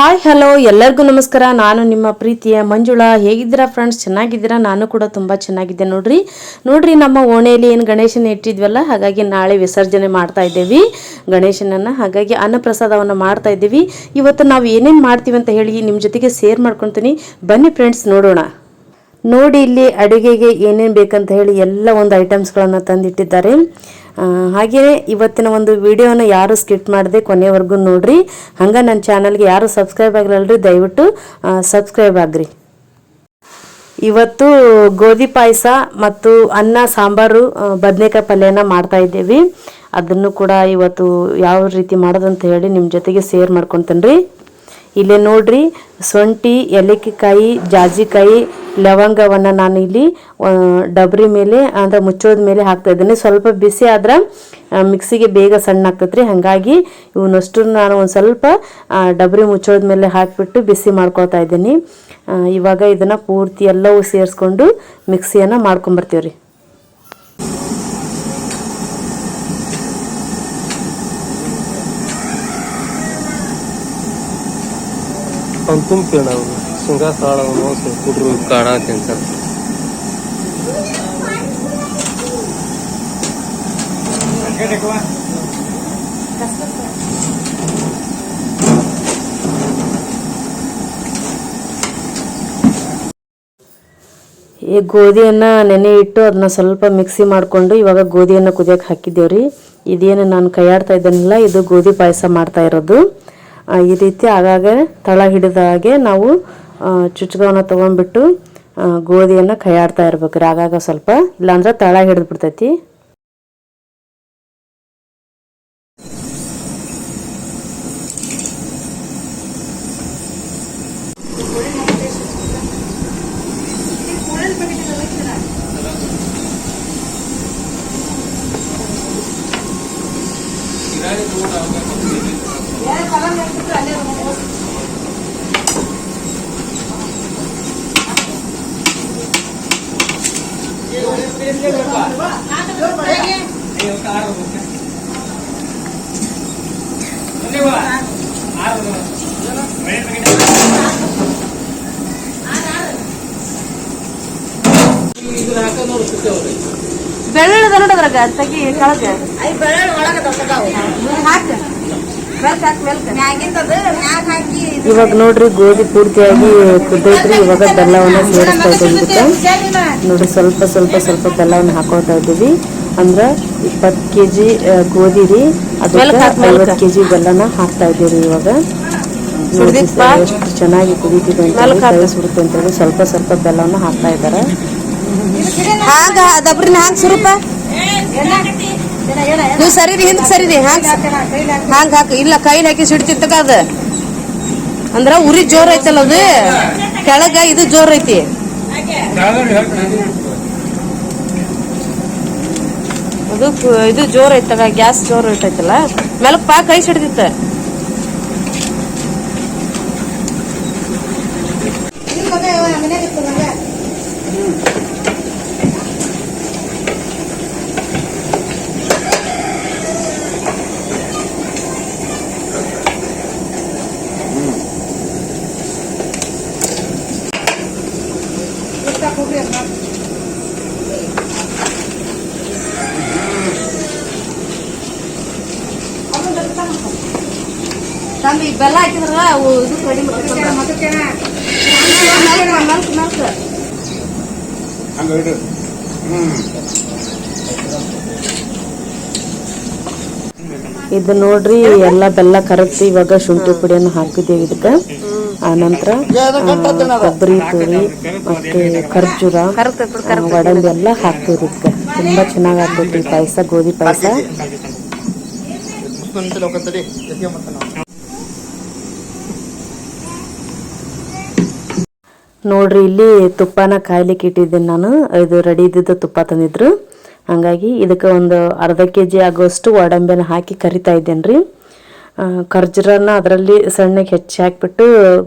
Hi, hello, ಎಲ್ಲರಿಗೂ ನಮಸ್ಕಾರ. ನಾನು ನಿಮ್ಮ ಪ್ರೀತಿಯ ಮಂಜುಳಾ. ಹೇಗಿದ್ದೀರಾ ಫ್ರೆಂಡ್ಸ್ ಚೆನ್ನಾಗಿದ್ದೀರಾ? ನಾನು ಕೂಡ ತುಂಬ ಚೆನ್ನಾಗಿದ್ದೆ ನೋಡ್ರಿ. ನೋಡ್ರಿ, ನಮ್ಮ ಓಣೆಯಲ್ಲಿ ಏನು ಗಣೇಶನ ಇಟ್ಟಿದ್ವಲ್ಲ, ಹಾಗಾಗಿ ನಾಳೆ ವಿಸರ್ಜನೆ ಮಾಡ್ತಾ ಇದ್ದೀವಿ. ಗಣೇಶನನ್ನು, ಹಾಗಾಗಿ ಅನ್ನಪ್ರಸಾದವನ್ನು ಮಾಡ್ತಾ ಇದ್ದೀವಿ. ಇವತ್ತು ನಾವು ಏನೇನು ಮಾಡ್ತೀವಿ ಅಂತ ಹೇಳಿ ನಿಮ್ಮ ಜೊತೆಗೆ ಶೇರ್ ಮಾಡ್ಕೊತೀನಿ. ಬನ್ನಿ ಫ್ರೆಂಡ್ಸ್ ನೋಡೋಣ. ನೋಡಿ, ಇಲ್ಲಿ ಅಡುಗೆಗೆ ಏನೇನು ಬೇಕಂತ ಹೇಳಿ ಎಲ್ಲ ಒಂದು ಐಟಮ್ಸ್ಗಳನ್ನು ತಂದಿಟ್ಟಿದ್ದಾರೆ. ಹಾಗೆಯೇ ಇವತ್ತಿನ ಒಂದು ವಿಡಿಯೋನ ಯಾರು ಸ್ಕಿಪ್ ಮಾಡದೆ ಕೊನೆವರೆಗೂ ನೋಡ್ರಿ. ಹಂಗೆ ನನ್ನ ಚಾನಲ್ಗೆ ಯಾರು ಸಬ್ಸ್ಕ್ರೈಬ್ ಆಗಲಲ್ರಿ, ದಯವಿಟ್ಟು ಸಬ್ಸ್ಕ್ರೈಬ್ ಆಗ್ರಿ. ಇವತ್ತು ಗೋಧಿ ಪಾಯಸ ಮತ್ತು ಅನ್ನ, ಸಾಂಬಾರು ಬದನೆಕಾಯಿ ಪಲ್ಯನ ಮಾಡ್ತಾ ಇದ್ದೇವೆ. ಅದನ್ನು ಕೂಡ ಇವತ್ತು ಯಾವ ರೀತಿ ಮಾಡೋದಂತ ಹೇಳಿ ನಿಮ್ಮ ಜೊತೆಗೆ ಶೇರ್ ಮಾಡ್ಕೊತೇನೆ ರೀ ಇಲ್ಲೇ ನೋಡ್ರಿ, ಶುಂಠಿ, ಏಲಕ್ಕಿಕಾಯಿ, ಜಾಜಿಕಾಯಿ, ಲವಂಗವನ್ನು ನಾನು ಇಲ್ಲಿ ಡಬ್ರಿ ಮೇಲೆ, ಅಂದ್ರೆ ಮುಚ್ಚೋದ ಮೇಲೆ ಹಾಕ್ತಾ ಇದ್ದೀನಿ. ಸ್ವಲ್ಪ ಬಿಸಿ ಆದ್ರೆ ಮಿಕ್ಸಿಗೆ ಬೇಗ ಸಣ್ಣ ಆಗ್ತೈತ್ರಿ. ಹಾಗಾಗಿ ಇವನಷ್ಟು ನಾನು ಒಂದು ಸ್ವಲ್ಪ ಡಬ್ರಿ ಮುಚ್ಚೋದ ಮೇಲೆ ಹಾಕಿಬಿಟ್ಟು ಬಿಸಿ ಮಾಡ್ಕೊಳ್ತಾ ಇದ್ದೀನಿ. ಇವಾಗ ಇದನ್ನು ಪೂರ್ತಿ ಎಲ್ಲವೂ ಸೇರಿಸ್ಕೊಂಡು ಮಿಕ್ಸಿಯನ್ನು ಮಾಡ್ಕೊಂಬರ್ತೀವಿ ಅವ್ನು ತುಂಬಿಣ ಅವನು ಶೃಂಗಾರ ತಾಳ ಅವನು ಕುಡ್ರು ಈ ಗೋಧಿಯನ್ನು ನೆನೆ ಇಟ್ಟು ಅದನ್ನ ಸ್ವಲ್ಪ ಮಿಕ್ಸಿ ಮಾಡಿಕೊಂಡು ಇವಾಗ ಗೋಧಿಯನ್ನು ಕುದಿಯೋಕೆ ಹಾಕಿದ್ದೇವ್ರಿ. ಇದೇನು ನಾನು ಕೈಯಾಡ್ತಾ ಇದ್ದೇನಲ್ಲ, ಇದು ಗೋಧಿ ಪಾಯಸ ಮಾಡ್ತಾ ಇರೋದು. ಈ ರೀತಿ ಆಗಾಗ ತಳ ಹಿಡಿದ ಹಾಗೆ ನಾವು ಚುಚ್ಚಗವನ್ನು ತೊಗೊಂಡ್ಬಿಟ್ಟು ಗೋಧಿಯನ್ನು ಕೈಯಾಡ್ತಾ ಇರ್ಬೇಕ್ರಿ. ಆಗಾಗ ಸ್ವಲ್ಪ, ಇಲ್ಲಾಂದ್ರೆ ತಳ ಹಿಡಿದು ಬಿಡ್ತೈತಿ. ತಗಿ ಹಾಕಿ. ಇವಾಗ ನೋಡ್ರಿ ಗೋಧಿ ಪೂರ್ತಿಯಾಗಿ ಕುದ್ದೈತ್ರಿ ಇವಾಗ ಬೆಲ್ಲವನ್ನ ಸೇರಿಸ್ತಾ ಇದ್ದೀವಿ ಇದಕ್ಕೆ ನೋಡಿ ಸ್ವಲ್ಪ ಸ್ವಲ್ಪ ಸ್ವಲ್ಪ ಬೆಲ್ಲವನ್ನು ಹಾಕೋತಾ ಇದ್ದೀವಿ. ಅಂದ್ರೆ ಇಪ್ಪತ್ತು ಕೆ ಜಿ ಗೋಧಿ ರೀ ಅದಕ್ಕೆ ಐವತ್ತು ಕೆ ಜಿ ಬೆಲ್ಲನ ಹಾಕ್ತಾ ಇದ್ದೀವಿ ಇವಾಗ. ಎಷ್ಟು ಚೆನ್ನಾಗಿ ಕುದೀತಿದೆ ಅಂತ ಸುಡುತ್ತೆ ಅಂತ ಹೇಳಿ ಸ್ವಲ್ಪ ಸ್ವಲ್ಪ ಬೆಲ್ಲವನ್ನು ಹಾಕ್ತಾ ಇದ್ದಾರೆ. ಹಾಗ ದಬ್ರಿನ ಹಾಕ್ ಸುರೂಪ ನೀವು ಸರಿರಿ, ಹಿಂದ್ ಸರಿರಿ ಹಾಕ್ ಹಾಂಗ್ ಹಾಕ, ಇಲ್ಲ ಕೈಲಿ ಹಾಕಿ ಸಿಡ್ತಿತ್ತಕ ಅದ. ಅಂದ್ರ ಉರಿ ಜೋರ್ ಐತಲ್ಲ ಅದು. ಕೆಳಗ ಇದು ಜೋರ್ ಐತಿ. ಅದು ಇದು ಜೋರ್ ಐತಗ ಗ್ಯಾಸ್ ಜೋರ್ ಐತೈತಲ್ಲ ಮೆಲಕ್ ಪಾ ಕೈ ಸಿಡ್ದಿತ್ತ ತಮ್ಮಿ ಬೆಲ್ಲ ಹಾಕಿದ್ರ ಇದು ಕಡಿಮೆ ಮೆಲ್ಕ್ ಮೆಲ್ಕ್ ಇದು ನೋಡ್ರಿ ಎಲ್ಲ ಬೆಲ್ಲ ಕರಗ್ತಿ ಇವಾಗ ಶುಂಠಿ ಪುಡಿಯನ್ನು ಹಾಕಿದ್ದೇವೆ ಇದಕ್ಕೆ. ಆನಂತರ ನಂತರ ಕೊಬ್ಬರಿ ತುರಿ ಮತ್ತೆ ಖರ್ಜೂರ ಆ, ಎಲ್ಲ ಹಾಕ್ತೀವಿ ಇದಕ್ಕೆ. ತುಂಬಾ ಚೆನ್ನಾಗಿ ಆಗ್ತೈತಿ ಪಾಯಸ ಗೋಧಿ ಪಾಯಸ. ನೋಡ್ರಿ, ಇಲ್ಲಿ ತುಪ್ಪನ ಕಾಯ್ಲಿಕ್ಕೆ ಇಟ್ಟಿದ್ದೀನಿ ನಾನು. ಇದು ರೆಡಿ ಇದ್ದಿದ್ದು ತುಪ್ಪ ತಂದಿದ್ರು. ಹಾಗಾಗಿ ಇದಕ್ಕೆ ಒಂದು ಅರ್ಧ ಕೆ ಜಿ ಆಗೋಷ್ಟು ಒಡಂಬೆನ ಹಾಕಿ ಕರಿತಾ ಇದ್ದೇನೆ ರೀ. ಖರ್ಜೂರನ ಅದರಲ್ಲಿ ಸಣ್ಣಗೆ ಹೆಚ್ಚಿ ಹಾಕಿಬಿಟ್ಟು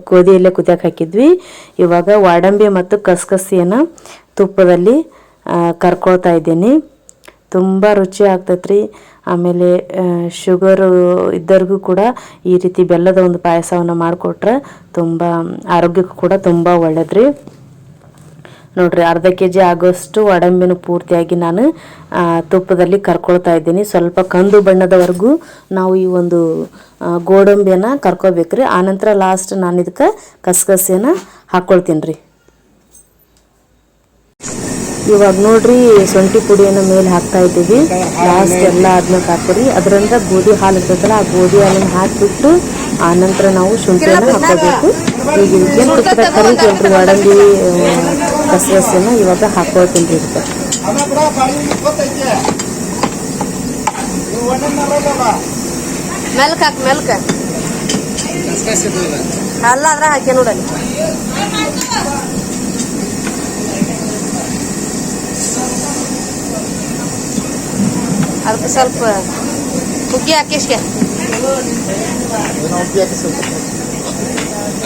ಗೋಧಿಯಲ್ಲೇ ಕುದಿಯಕ್ಕೆ ಹಾಕಿದ್ವಿ. ಇವಾಗ ವಾಡಂಬಿ ಮತ್ತು ಕಸಕಸಿಯನ್ನು ತುಪ್ಪದಲ್ಲಿ ಕರ್ಕೊಳ್ತಾ ಇದ್ದೀನಿ. ತುಂಬ ರುಚಿ ಆಗ್ತೈತ್ರಿ ಆಮೇಲೆ ಶುಗರು ಇದ್ದವ್ರಿಗೂ ಕೂಡ ಈ ರೀತಿ ಬೆಲ್ಲದ ಒಂದು ಪಾಯಸವನ್ನು ಮಾಡಿಕೊಟ್ರೆ ತುಂಬ ಆರೋಗ್ಯಕ್ಕೂ ಕೂಡ ತುಂಬ ಒಳ್ಳೇದ್ರಿ. ನೋಡ್ರಿ, ಅರ್ಧ ಕೆ ಜಿ ಆಗೋಷ್ಟು ಒಡಂಬಿನ ಪೂರ್ತಿಯಾಗಿ ನಾನು ತುಪ್ಪದಲ್ಲಿ ಕರ್ಕೊಳ್ತಾ ಇದ್ದೀನಿ. ಸ್ವಲ್ಪ ಕಂದು ಬಣ್ಣದವರೆಗೂ ನಾವು ಈ ಒಂದು ಗೋಡಂಬಿಯನ್ನು ಕರ್ಕೋಬೇಕ್ರಿ. ಆನಂತರ ಲಾಸ್ಟ್ ನಾನು ಇದಕ್ಕೆ ಕಸಗಸಿಯನ್ನು ಹಾಕ್ಕೊಳ್ತೀನಿ ರೀ ಇವಾಗ ನೋಡ್ರಿ ಶುಂಠಿ ಪುಡಿಯನ್ನು ಮೇಲೆ ಹಾಕ್ತಾ ಇದ್ದೀವಿ. ಲಾಸ್ಟ್ ಎಲ್ಲ ಆದ್ಮೇಲೆ ಹಾಕ್ತೀರಿ. ಅದರಿಂದ ಗೋಧಿ ಹಾಲು ಇರ್ತದಲ್ಲ ಆ ಗೋಧಿ ಹಾಲನ್ನು ಹಾಕಿಬಿಟ್ಟು, ಆ ನಂತರ ನಾವು ಶುಂಠಿಯನ್ನು ಹಾಕೋಬೇಕು ಈಗ ಇದಕ್ಕೇನು ತುಪ್ಪದ ಕರಿತೀವಲ್ರಿ ಗೋಡಂಬಿ ಕಸಗಸಿಯನ್ನು ಇವಾಗ ಹಾಕೋತೀನಿ ರೀ ಮೆಲ್ಕ್ ಮೆಲ್ಕ್ ಅಲ್ಲ ಅದ್ರ ಹಾಕಿ ನೋಡಲ್ಲಿ ಅದಕ್ಕೆ ಸ್ವಲ್ಪ ಹುಗ್ಗಿ ಹಾಕಿಸ್ಕೆ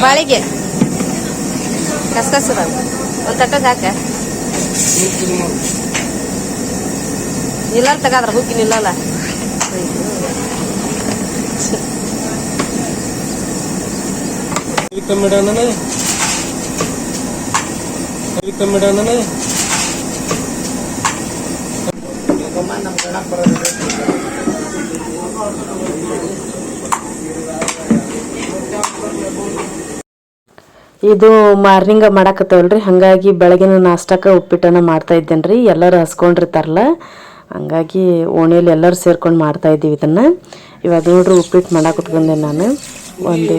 ಬಾಳಿಗೆ ಕಸ್ಕಸ್ ಅದಾವ ಒಂದು ತಟ್ಟಕ್ಕೆ ಹಾಕ ನಿಲ್ಲಲ್ಲ ತಗಾದ್ರ ಹುಗ್ಗಿ ನಿಲ್ಲಲ್ಲ ಕವಿ ಕಮ್ಮಿಡಾನೇ ಕವಿ ಕಮ್ಮಿಡಾನೇ ಇದು ಮಾರ್ನಿಂಗ ಮಾಡಾಕತ್ತವಲ್ರಿ. ಹಾಗಾಗಿ ಬೆಳಗಿನ ನಾಷ್ಟಕ್ಕೆ ಉಪ್ಪಿಟ್ಟನ್ನು ಮಾಡ್ತಾ ಇದ್ದೇನೆ ರೀ ಎಲ್ಲರೂ ಹಸ್ಕೊಂಡಿರ್ತಾರಲ್ಲ. ಹಂಗಾಗಿ ಓಣಿಯಲ್ಲಿ ಎಲ್ಲರೂ ಸೇರ್ಕೊಂಡು ಮಾಡ್ತಾ ಇದ್ದೀವಿ ಇದನ್ನು. ಇವಾಗ ನೋಡ್ರಿ ಉಪ್ಪಿಟ್ಟು ಮಾಡಾಕತ್ಕೊಂಡೆ ನಾನು. ಒಂದು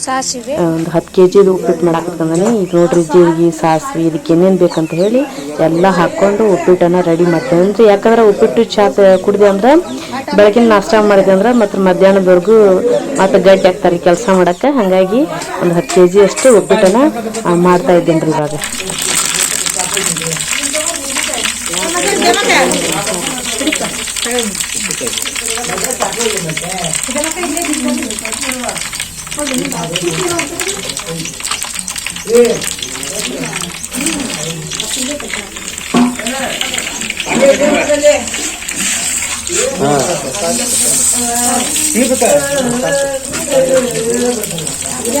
ಸಾಸಿವೆ. ಒಂದು ಹತ್ತು ಕೆ ಜಿದು ಉಪ್ಪಿಟ್ಟು ಮಾಡಾಕತ್ಕೊಂಡಾನೆ ಈಗ ನೋಡ್ರಿ ಜೀರಿಗೆ ಸಾಸಿವೆ ಇದಕ್ಕೆ ಏನೇನು ಬೇಕಂತ ಹೇಳಿ ಎಲ್ಲ ಹಾಕ್ಕೊಂಡು ಉಪ್ಪಿಟ್ಟನ್ನು ರೆಡಿ ಮಾಡ್ತೇನೆ ಅಂದ್ರೆ ಯಾಕಂದ್ರೆ ಉಪ್ಪಿಟ್ಟು ಚಾ ಕುಡಿದೆ ಅಂದ್ರೆ ಬೆಳಗಿನ ನಾಷ್ಟ ಮಾಡಿದೆ ಅಂದ್ರೆ ಮತ್ತು ಮಧ್ಯಾಹ್ನದವರೆಗೂ ಮತ್ತು ಗಟ್ಟಿ ಹಾಕ್ತಾರೆ ಕೆಲಸ ಮಾಡೋಕ್ಕೆ. ಹಾಗಾಗಿ ಒಂದು ಹತ್ತು ಕೆ ಜಿ ಅಷ್ಟು ಉಪ್ಪಿಟ್ಟನ್ನು ಆ, ಮಾಡ್ತಾ ಇದ್ದೇನೆ ರೀ ಇವಾಗ. Ini kita. Ini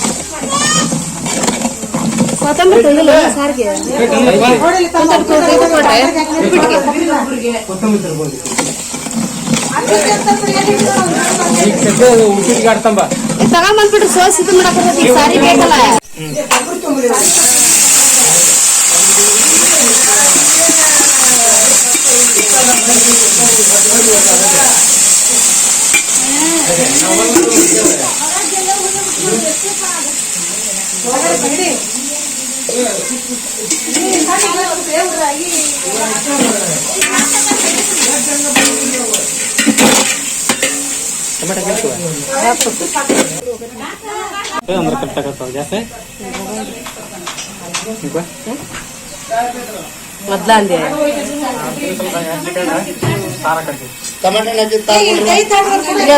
ಕೊತ್ತಂಬರಿ ತಂದಿಲ್ಲ ಸಾರಿಗೆ ಉಪ್ಪಿಟ್ಟಿಗೆ ಉಪ್ಪಿಟ್ಟಿಗೆ ಆಡ್ತಂಬ ತಗೊಂಬಂದ್ಬಿಟ್ರೆ ಸೋಸ್ ಇದು ಮಾಡಕ್ಕೆ ಸಾರಿ ಬೇಕಲ್ಲ ಅಂದ್ರೆ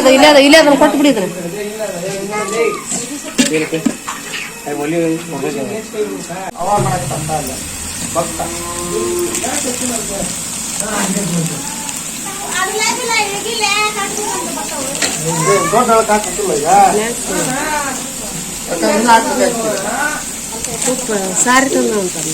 ಇಲ್ಲ ಇಲ್ಲ ಅದನ್ನ ಕೊಟ್ಟು ಬಿಡಿದ್ರೆ ಇಲ್ಲೇ ಅದ ಇಲ್ಲೇ ಅದ ಇಲ್ಲೇ ಅದನ್ನ ಕೊಟ್ಟು ಬಿಡಿದ್ರು ಒಲಿ ಉಪ್ಪು ಸಾರಿ ತಂದು ಅಂತಾನೆ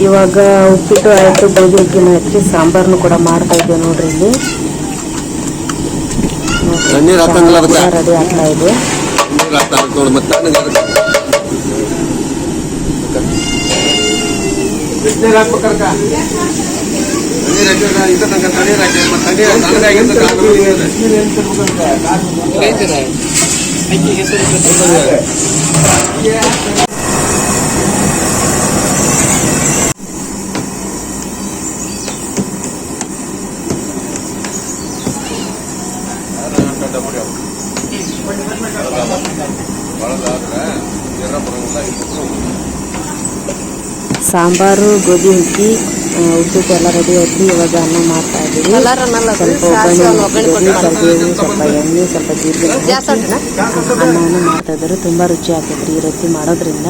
ಇವಾಗ ಉಪ್ಪಿಟ್ಟು ಆಯಿತು ಗೋಧಿ ಹುಗ್ಗಿನ ಹಚ್ಚಿ ಸಾಂಬಾರ್ನು ಕೂಡ ಮಾಡ್ತಾ ಇದ್ದೆ ನೋಡ್ರಿ ಇಲ್ಲಿ. ರೆಡಿ ಆಗ್ತಾ ಇದೆ. ನೀರು ಹಾಕ್ತಾರೆ ನೋಡಿ ಮತ್ತೆ ತಣ್ಣಗೆ ಅದಕ್ಕೆ ಬಿಸಿನೀರು ಹಾಕ್ಬೇಕರ್ಕ ತಣ್ಣೀರು ಹಾಕಿದ್ರೆ ಇದು ನಂಗೆ ತಣ್ಣೀರು ಹಾಕಿ ಸಾಂಬಾರು ಗೋಧಿ ಹುಗ್ಗಿ ಆ, ಉಪ್ಪಿಟ್ಟು ಎಲ್ಲ ರೆಡಿ ಆಯ್ತು. ಇವಾಗ ಅನ್ನ ಮಾಡ್ತಾ ಇದ್ದೀವಿ. ಸ್ವಲ್ಪ ಸಾಸ್ವೆ ಒಗ್ಗರಣೆ ಸ್ವಲ್ಪ ಎಣ್ಣೆ ಸ್ವಲ್ಪ ಜೀರಿಗೆ? ಅನ್ನವನ್ನು ಮಾಡ್ತಾ ಇದ್ದಾರೆ. ತುಂಬ ರುಚಿ ಆಗ್ತೈತ್ರಿ ಈ ರೀತಿ ಮಾಡೋದ್ರಿಂದ.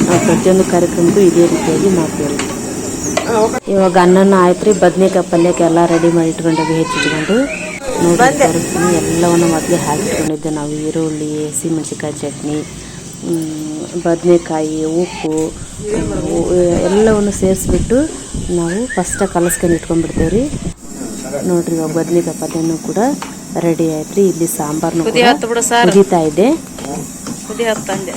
ನಾವು ಪ್ರತಿಯೊಂದು ಕಾರ್ಯಕ್ರಮಕ್ಕೂ ಇದೇ ರೀತಿಯಾಗಿ ಮಾಡ್ತೀವಿ ಇವಾಗ ಅನ್ನನ ಆಯ್ತು ರೀ ಬದ್ನೆಕಾಯಿ ಪಲ್ಯಕ್ಕೆ ಎಲ್ಲ ರೆಡಿ ಮಾಡಿ ಇಟ್ಕೊಂಡಾಗ ಹೆಚ್ಚಿಟ್ಕೊಂಡು. ನೋಡಿ ಎಲ್ಲವನ್ನು ಮೊದಲೇ ಹಾಕಿಟ್ಕೊಂಡಿದ್ದೆ ನಾವು ಈರುಳ್ಳಿ ಹಸಿಮೆಣಸಿಕಾಯಿ ಚಟ್ನಿ ಬದನೆಕಾಯಿ ಉಪ್ಪು ಎಲ್ಲವನ್ನು ಸೇರಿಸ್ಬಿಟ್ಟು ನಾವು ಫಸ್ಟಾಗಿ ಕಲಸ್ಕೊಂಡು ಇಟ್ಕೊಂಡ್ಬಿಡ್ತೇವೆ ರೀ. ನೋಡ್ರಿ ಇವಾಗ ಬದನೆಕಾಯಿ ಪಲ್ಯನೂ ಕೂಡ ರೆಡಿ ಆಯ್ತು ರೀ ಇಲ್ಲಿ ಸಾಂಬಾರ್ನು ಸಾರು. ಕುದೀತಾ ಇದೆ. ಕುದಿ ಹತ್ತಂದೆ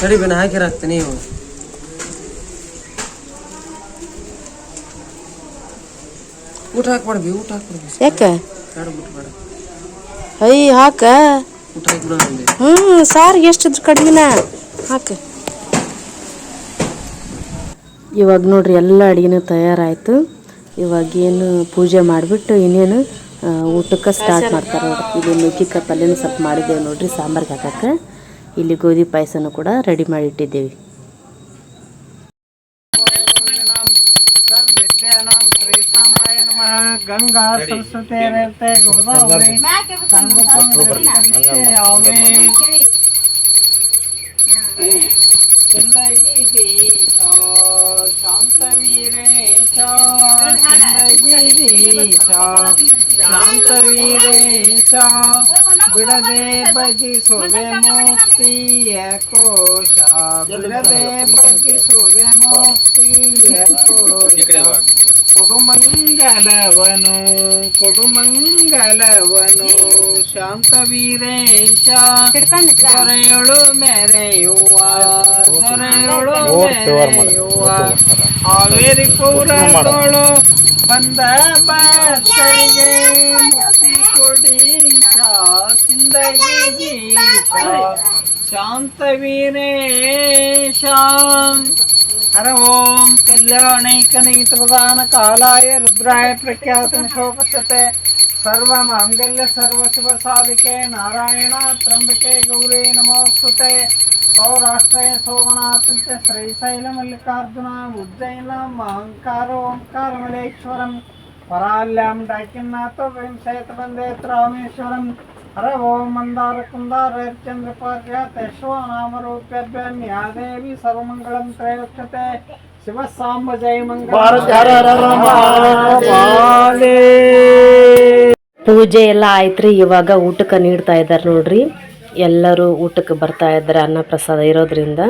ತಡಿ ಬೇನ ಹಾಕಿರ ಹಾಕ್ತೀನಿ ಇವು ಊಟ ಹಾಕ್ಬಾರ್ದು ಊಟ ಹಾಕ್ಬಾರ್ದು. ಯಾಕೆ? ಬೇಡ ಬಿಟ್ಟು ಬೇಡ ಅಯ್ಯ ಹಾಕ. ಊಟ ಹಾಕ್ಬಿಡ ಅಂದೆ. ಹ್ಞೂ ಸಾರಿಗೆ ಎಷ್ಟಿದ್ರು ಕಡಿಮೆನ? ಹಾಕ. ಇವಾಗ ನೋಡ್ರಿ ಎಲ್ಲ ಅಡುಗೆನೂ ತಯಾರಾಯಿತು. ಇವಾಗ ಏನು ಪೂಜೆ ಮಾಡಿಬಿಟ್ಟು ಇನ್ನೇನು ಊಟಕ್ಕೆ ಸ್ಟಾರ್ಟ್ ಮಾಡ್ತಾರೆ ಇದು ಇಲ್ಲಿ ನುಗ್ಗಿಕಾಯಿ ಪಲ್ಯನೂ ಸ್ವಲ್ಪ ಮಾಡಿದ್ದೇವೆ ನೋಡ್ರಿ ಸಾಂಬಾರ್ಗೆ ಹಾಕಕ್ಕೆ. ಇಲ್ಲಿ ಗೋಧಿ ಪಾಯಸನೂ ಕೂಡ ರೆಡಿ ಮಾಡಿ ಗಂಗಾ ಸರಸ್ವತಿ ज़िंदगी की शाम तभी रे ज़िंदगी की शाम बजी मुक्ति है। कोशा बिड़दे बजी सुबे मुक्ति है। कोशा ಕೊಡುಮಂಗಲವನು ಕೊಡುಮಂಗಲವನು ಶಾಂತವೀರೇಶ ದೊರೆಯಳು ಮೆರೆಯುವ ದೊರೆಯಳು ಮೆರೆಯುವ ಹಾವೇರಿ ಪೌರಗಳು ಬಂದ ಭಕ್ತರಿಗೆ ಮುಕ್ತಿ ಕೊಡೀಶ ಶಾಂತ ವೀರೇಶ ഹര ഓം കല്യാണൈക്കനൈത്രദാന കാലായ രുദ്രായ പ്രഖ്യാതനിശോപശത്തെ സർവമംഗല്യ സർവശിവസാധികേ നാരായണ ത്രംബികേ ഗൗരേ നമോസ്തുതേ. സൗരാഷ്ട്രയ സോമനാഥിത്യ ശ്രീശൈല മല്ലികാർജുന ഉജ്ജൈന അഹങ്കാര ഓംകാരമലേശ്വരം പരാല്ലാം ഡൈക്കുന്ന ക്ഷേത്രബന്ധേ രാമേശ്വരം ಹರ ಓಂ ಮಂದಾರ ಕುಂದಾರ ಚಂದ್ರ ಪಾರ್ಯಾತೇಶ್ವ ನಾಮರೂಪ್ಯಭ್ಯಾಂ ಯಾ ದೇವಿ ಸರ್ವಮಂಗಳಂ ತ್ರೈಲಕ್ಷತೆ ಶಿವ ಸಾಂಬ ಜಯ ಮಂಗಳ. ಪೂಜೆ ಎಲ್ಲ ಆಯ್ತು ರೀ ಇವಾಗ ಊಟಕ್ಕೆ ನೀಡ್ತಾ ಇದ್ದಾರೆ ನೋಡ್ರಿ. ಎಲ್ಲರೂ ಊಟಕ್ಕೆ ಬರ್ತಾ ಇದ್ದಾರೆ ಅನ್ನ ಪ್ರಸಾದ ಇರೋದ್ರಿಂದ.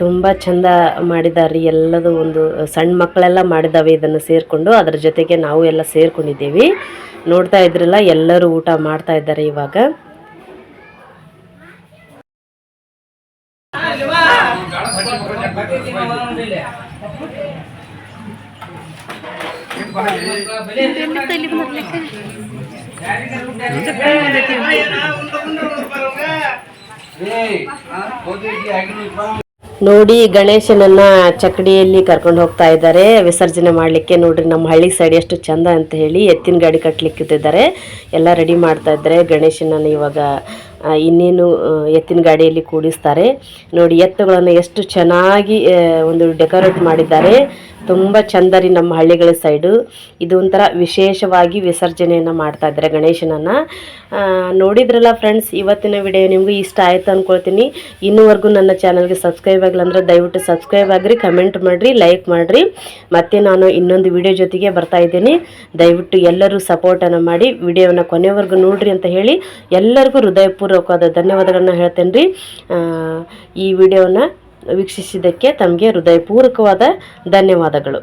ತುಂಬ ಚಂದ ಮಾಡಿದ್ದಾರೆ ಎಲ್ಲದು ಒಂದು ಸಣ್ಣ ಮಕ್ಕಳೆಲ್ಲ ಮಾಡಿದ್ದಾವೆ ಇದನ್ನು ಸೇರಿಕೊಂಡು. ಅದರ ಜೊತೆಗೆ ನಾವು ಎಲ್ಲ ಸೇರಿಕೊಂಡಿದ್ದೀವಿ. ನೋಡ್ತಾ ಇದ್ರಲ್ಲ, ಎಲ್ಲರೂ ಊಟ ಮಾಡ್ತಾ ಇದ್ದಾರೆ ಇವಾಗ. ನೋಡಿ ಗಣೇಶನನ್ನ ಚಕಡಿಯಲ್ಲಿ ಕರ್ಕೊಂಡು ಹೋಗ್ತಾ ಇದ್ದಾರೆ. ವಿಸರ್ಜನೆ ಮಾಡಲಿಕ್ಕೆ ನೋಡ್ರಿ ನಮ್ಮ ಹಳ್ಳಿ ಸೈಡ್ ಎಷ್ಟು ಚಂದ ಅಂತ ಹೇಳಿ ಎತ್ತಿನ ಗಾಡಿ ಕಟ್ಲಿಕ್ಕಿದ್ದಾರೆ. ಎಲ್ಲ ರೆಡಿ ಮಾಡ್ತಾ ಇದ್ದಾರೆ. ಗಣೇಶನನ್ನು ಇವಾಗ ಇನ್ನೇನು ಎತ್ತಿನ ಗಾಡಿಯಲ್ಲಿ ಕೂಡಿಸ್ತಾರೆ. ನೋಡಿ ಎತ್ತುಗಳನ್ನು ಎಷ್ಟು ಚೆನ್ನಾಗಿ ಒಂದು ಡೆಕೋರೇಟ್ ಮಾಡಿದ್ದಾರೆ. ತುಂಬ ಚಂದ ರೀ ನಮ್ಮ ಹಳ್ಳಿಗಳ ಸೈಡು. ಇದು ಒಂಥರ ವಿಶೇಷವಾಗಿ ವಿಸರ್ಜನೆಯನ್ನು ಮಾಡ್ತಾ ಇದ್ದಾರೆ ಗಣೇಶನನ್ನು. ನೋಡಿದ್ರಲ್ಲ ಫ್ರೆಂಡ್ಸ್ ಇವತ್ತಿನ ವಿಡಿಯೋ ನಿಮಗೂ ಇಷ್ಟ ಆಯಿತು ಅಂದ್ಕೊಳ್ತೀನಿ ಇನ್ನೂವರೆಗೂ ನನ್ನ ಚಾನಲ್ಗೆ ಸಬ್ಸ್ಕ್ರೈಬ್ ಆಗಿಲ್ಲ ಅಂದ್ರೆ ದಯವಿಟ್ಟು ಸಬ್ಸ್ಕ್ರೈಬ್ ಆಗಿರಿ ಕಮೆಂಟ್ ಮಾಡಿರಿ ಲೈಕ್ ಮಾಡಿರಿ. ಮತ್ತು ನಾನು ಇನ್ನೊಂದು ವಿಡಿಯೋ ಜೊತೆಗೆ ಬರ್ತಾ ಇದ್ದೀನಿ. ದಯವಿಟ್ಟು ಎಲ್ಲರೂ ಸಪೋರ್ಟನ್ನು ಮಾಡಿ ವಿಡಿಯೋನ ಕೊನೆವರೆಗೂ ನೋಡ್ರಿ ಅಂತ ಹೇಳಿ ಎಲ್ಲರಿಗೂ ಹೃದಯಪೂರ್ವಕವಾದ ಧನ್ಯವಾದಗಳನ್ನು ಹೇಳ್ತೇನೆ ರೀ ಈ ವಿಡಿಯೋನ ವೀಕ್ಷಿಸಿದ್ದಕ್ಕೆ ತಮಗೆ ಹೃದಯಪೂರ್ವಕವಾದ ಧನ್ಯವಾದಗಳು.